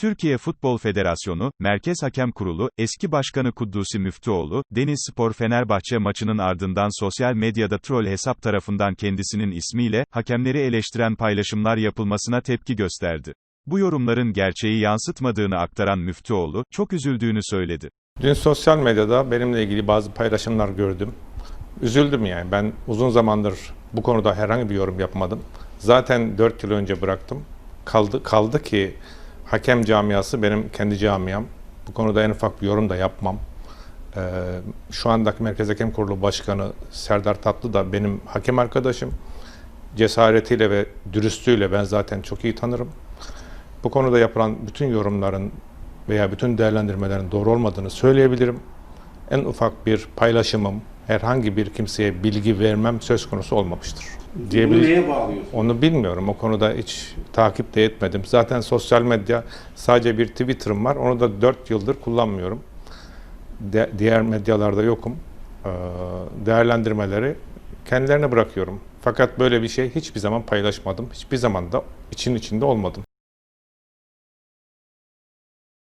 Türkiye Futbol Federasyonu, Merkez Hakem Kurulu, eski başkanı Kuddusi Müftüoğlu, Deniz Spor Fenerbahçe maçının ardından sosyal medyada troll hesap tarafından kendisinin ismiyle, hakemleri eleştiren paylaşımlar yapılmasına tepki gösterdi. Bu yorumların gerçeği yansıtmadığını aktaran Müftüoğlu, çok üzüldüğünü söyledi. Dün sosyal medyada benimle ilgili bazı paylaşımlar gördüm. Üzüldüm yani. Ben uzun zamandır bu konuda herhangi bir yorum yapmadım. Zaten 4 yıl önce bıraktım. Kaldı kaldı ki hakem camiası benim kendi camiam. Bu konuda en ufak bir yorum da yapmam. Ee, şu andaki Merkez Hakem Kurulu Başkanı Serdar Tatlı da benim hakem arkadaşım. Cesaretiyle ve dürüstlüğüyle ben zaten çok iyi tanırım. Bu konuda yapılan bütün yorumların veya bütün değerlendirmelerin doğru olmadığını söyleyebilirim. En ufak bir paylaşımım, herhangi bir kimseye bilgi vermem söz konusu olmamıştır. Bunu neye bağlıyorsun? Onu bilmiyorum. O konuda hiç takip de etmedim. Zaten sosyal medya sadece bir Twitter'ım var. Onu da 4 yıldır kullanmıyorum. De- diğer medyalarda yokum. Ee, değerlendirmeleri kendilerine bırakıyorum. Fakat böyle bir şey hiçbir zaman paylaşmadım. Hiçbir zaman da için içinde olmadım.